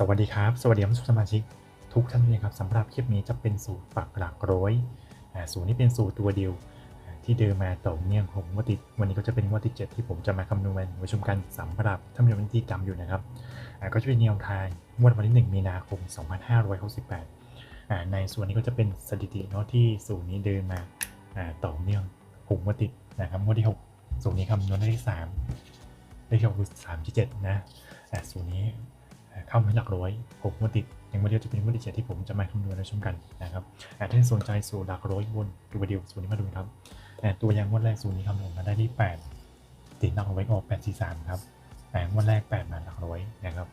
สวัสดีครับ สวัสดีท่านผู้สมาชิกทุกท่านเลยครับสำหรับคลิปนี้จะเป็นสูตรปักหลักร้อยสูตรนี้เป็นสูตรตัวเดียวที่เดินมาต่อเนื่องของงวดติดวันนี้ก็จะเป็นงวดที่7ที่ผมจะมาคำนวณไว้ชมกันสำหรับท่านผู้ชมที่จำอยู่นะครับก็จะเป็นแนวทางงวดวันที่ 1 มีนาคม 2568อ่าในส่วนนี้ก็จะเป็นสถิติเนาะที่สูตรนี้เดินมาต่อเนื่องหงวดติดนะครับงวดที่หกสูตรนี้คำนวณได้ที่สามได้ที่หกคือสามที่เจ็ดนะสูตรนี้ เข้ามาหลักร้อยหกงวดติดอย่างวันเดียวจะเป็นงวดที่เจ็ดที่ผมจะมาคำนวณในชมกันนะครับอ่าถ้าสนใจสูตรหลักร้อยบนตัวเดียวสูตรนี้มาดูครับอ่ตัวอย่างงวดแรกสูตรนี้คำนวณมาได้ที่แปดติดหลักร้อยออกแปดสี่สามครับอ่างวดแรกแปดมาหลักร้อยนะครับ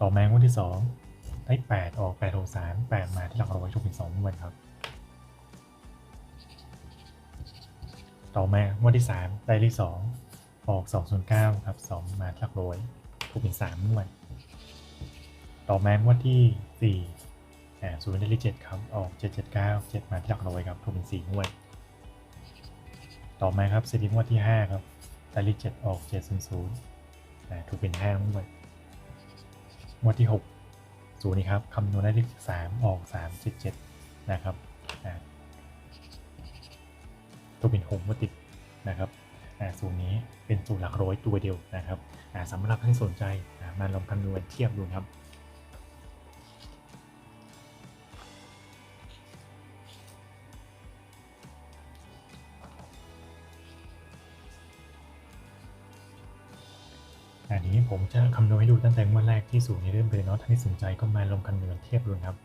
ต่อมางวดที่สองได้แปดออกแปดหกสามแปดมาที่หลักร้อยถูกเป็นสองงวดครับ ต่อมางวดที่สามได้ที่สอง ออก209ครับ2มาหลักร้อยถูกเป็น3งวดต่อมางวดที่4อ่าศูนย์ได้เลข7ครับออก779 7มาที่หลักร้อยครับถูกเป็น4งวดต่อมาครับสิริงวดที่ 5 ครับได้เลข7ออก700อ่าถูกเป็น5งวดงวดที่6ศูนย์นี้ครับคำนวณได้เลข3ออก377นะครับอ่าถูกเป็น6งวดติดนะครับ สูตรนี้เป็นสูตรหลักร้อยตัวเดียวนะครับสำหรับท่านสนใจมาลองคำนวณเทียบดูครับอันนี้ผมจะคำนวณให้ดูตั้งแต่งวันแรกที่สูตรนี้เริ่มไปเลยเนาะท่านที่สนใจก็มาลองคำนวณเทียบดูครับ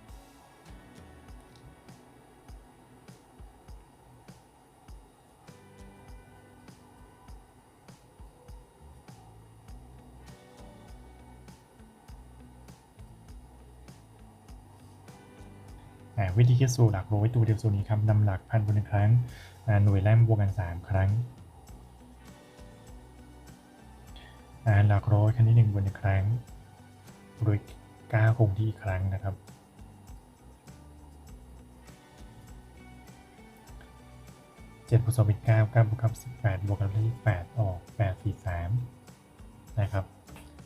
วิธีคิดสูตรหลักร้อยตัวเดียวสูตรนี้ครับนำหลักพันบนหนึ่งครั้ง หน่วยแรกบวกกัน 3 ครั้ง หลักร้อยครั้งที่1บนหนึ่งครั้งโดย9คงที่อีกครั้งนะครับเจ็ดบวกสองเป็นเก้าเก้าบวกกับสิบแปดบวกกับเลขแปดออกแปดสี่สามนะครับ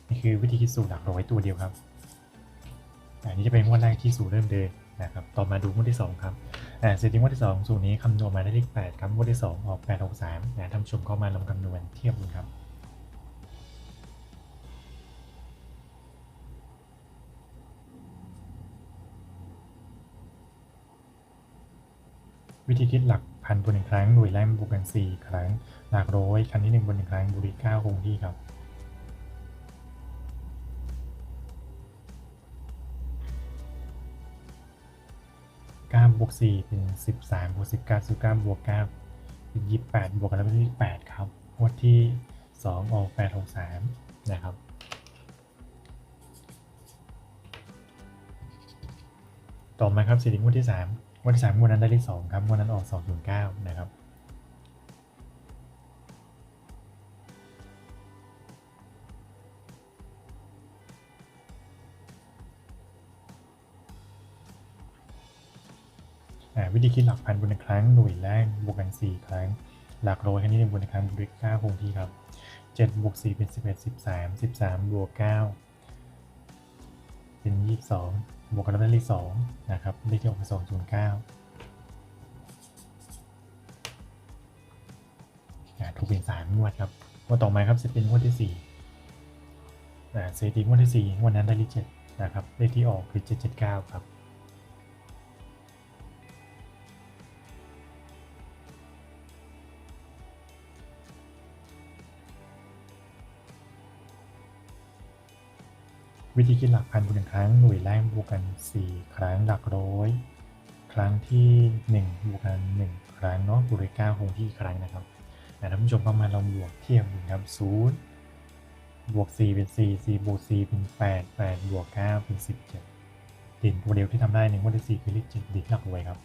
นี่คือวิธีคิดสูตรหลักร้อยตัวเดียวครับอันนี้จะเป็นงวดแรกที่สูตรเริ่มเดิน นะครับ ต่อมาดูงวดที่ 2 ครับอ่าเสร็จที่งวดที่ 2 สูตรนี้คำนวณมาได้เลข8ครับงวดที่ 2 ออก 8 6 3นะท่านผู้ชมเข้ามาลองคำนวณเทียบดูครับวิธีคิดหลักพันบนหนึ่งครั้งหน่วยแรกบวกกัน 4 ครั้ง หลักร้อยครั้งที่ 1 บนหนึ่งครั้งบวก9คงที่ครับ บวกสี่เป็นสิบสามบวกสิบเก้าสิบเก้าบวกเก้าเป็นยี่สิบแปดบวกกันแล้วเป็นยี่สิบแปดครับงวดที่สองออกแปดหกสามนะครับ ต่อมาครับสี่งวดที่สามงวดที่สามงวดนั้นได้เลขสองครับงวดนั้นออกสองศูนย์เก้านะครับ วิธีคิดหลักพันบนหนึ่งครั้ง หน่วยแรกบวกกัน 4 ครั้ง หลักร้อยครั้งที่หนึ่งบนหนึ่งครั้งบวกด้วย9คงที่ครับ7บวก4เป็น11 13 13บวก9เป็น22บวกกันแล้วได้เลข2นะครับเลขที่ออกเป็น209อ่าถูกเป็น3งวดครับงวดต่อมาครับจะเป็นงวดที่4อ่าสถิติงวดที่4งวดนั้นได้เลข7นะครับเลขที่ออกคือ779ครับ วิธีคิดหลักพันบวกหนึ่งครั้งหน่วยแรกบวกกัน 4 ครั้งหลักร้อย ครั้งที่ 1 บวกกัน 1 ครั้งเนาะบวกด้วย9คงที่ครั้งนะครับอ่ท่านผู้ชมก็มาลองบวกเทียบดูครับ0บวก 4 เป็น 4 4 บวก 4 เป็น 8 8 บวก 9 เป็น 17 ดินตัวเดียวที่ทำได้ในงวดที่ 4 คือเลข7ดินหลักรวยครับ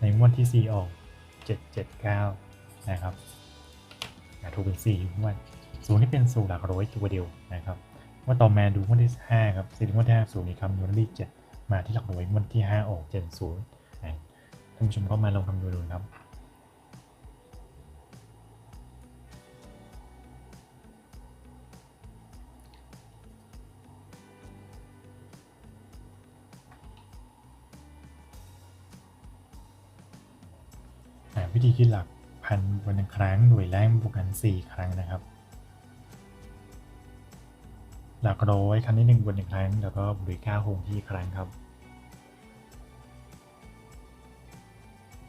ในงวดที่ 4 ออก 779 นะครับอ่ถูกเป็น 4 อยู่งวดศูนย์ที่เป็นสูตรหลักร้อยตัวเดียวนะครับ ว่าต่อแมนดูงวดที่ 5 ครับซีรีส์งวดที่5ศูนมีคำนวณที่7มาที่หลักหน่วยงวดที่ 5 ออกเจ็ดศูนย์ท่านผู้ชมก็มาลองคำนวณดูครับวิธีคิดหลักพันวันึ่งครั้งหน่วยแรกบวกกัน 4 ครั้งนะครับ หลักร้อยครั้งที่หนึ่งบนหนึ่งครั้ง แล้วก็บวกเก้าโฮงที่ครั้งครับ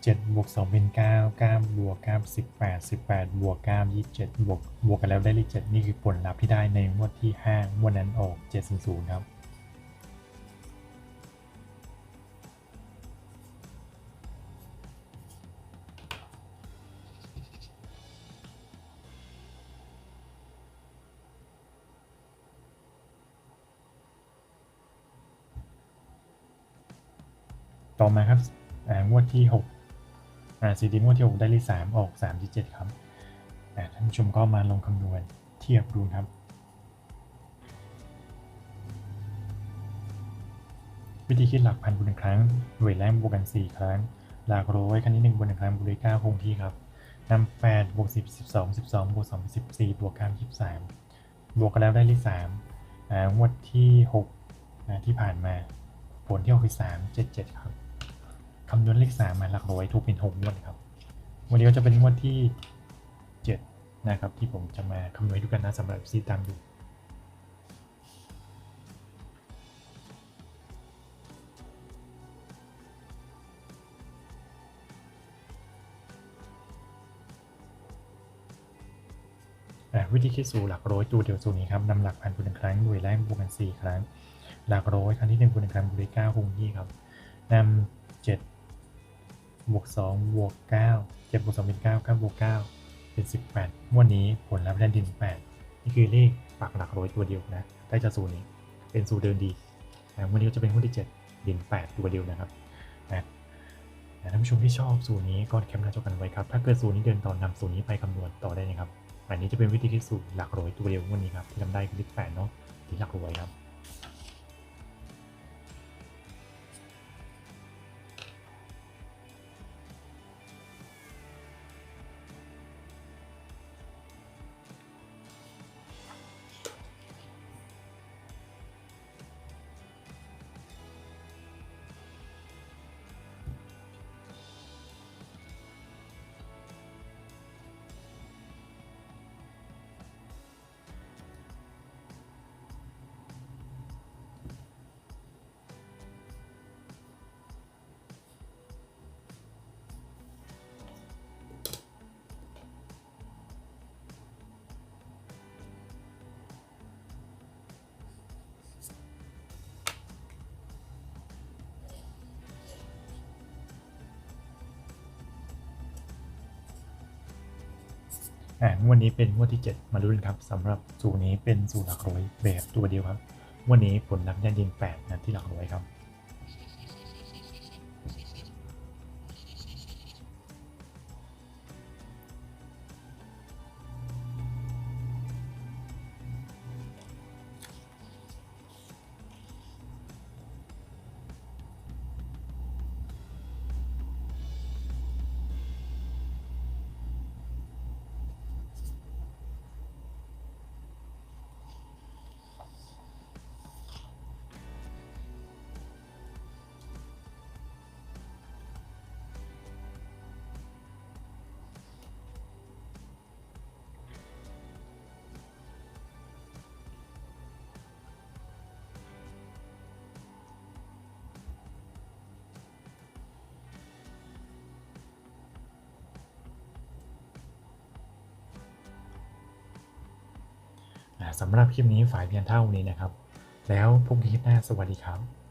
เจ็ดบวกสองเป็นเก้าเก้าบวกเก้าสิบแปดสิบแปดบวกเก้ายี่สิบเจ็ดบวกบวกกันแล้วได้เลขเจ็ดนี่คือผลลัพธ์ที่ได้ในงวดที่ห้างวดนั้นออกเจ็ดศูนย์ศูนย์ครับ ต่อมาครับงวดที่6สีดีงวดที่ 6 ได้เลข3ออก3ที่7ครับท่านผู้ชมก็มาลงคำนวณเทียบดูครับ วิธีคิดหลักพันบวกหนึ่งครั้งหน่วยแรกบวกกัน 4 ครั้ง หลักร้อยครั้งที่1บวกหนึ่งครั้งบวกด้วย9คงที่ครับนำ8บวก10 12 12บวก2เป็น14บวก9 23บวกกันแล้วได้เลข3อ่างวดที่6อ่าที่ผ่านมาผลที่ออกคือ3 7 7ครับ คำนวณเลข3มาหลักร้อยถูกเป็น6งวดครับ วันนี้ก็จะเป็นงวดที่ 7 นะครับ ที่ผมจะมาคำนวณดูกันนะสำหรับซีตามดูอ่วิธีคิดสูตรหลักร้อยตัวเดียวสูตรนี้ครับนำหลักพันบวกหนึ่งครั้งหน่วยแรกบวกกัน4ครั้ง หลักร้อยครั้งที่หนึ่งบวกหนึ่งครั้งบวกด้วยเก้าคงที่ครับนำ บวกสองบวกเก้าเจ็ดบวกสองเป็นเก้าเก้าบวกเก้าเป็นสิบแปดวันนี้ผลลัพธ์ได้ดินแปดนี่คือเลขปักหลักร้อยตัวเดียวนะได้จากสูตรนี้เป็นสูตรเดินดีนะวันนี้ก็จะเป็นงวันที่เจ็ดดินแปดตัวเดียวนะครับนะท่านผู้ชมที่ชอบสูตรนี้ก็แคปหน้าจอกันไว้ครับ ถ้าเกิดสูตรนี้เดินต่อนำสูตรนี้ไปคำนวณต่อได้นะครับอันนี้จะเป็นวิธีคิดสูตรหลักร้อยตัวเดียววันนี้ครับที่ทำได้คือเลขแปดเนาะที่หลักร้อยครับ งวดนี้เป็นงวดที่ 7 มาลุ้นครับสำหรับสูตรนี้เป็นสูตรหลักร้อยแบบตัวเดียวครับ วันนี้ผลลัพธ์ยันดิน8นะที่หลักร้อยครับ สำหรับคลิปนี้ฝ่ายเพียงเท่านี้นะครับ แล้วพบกันคลิปหน้าสวัสดีครับ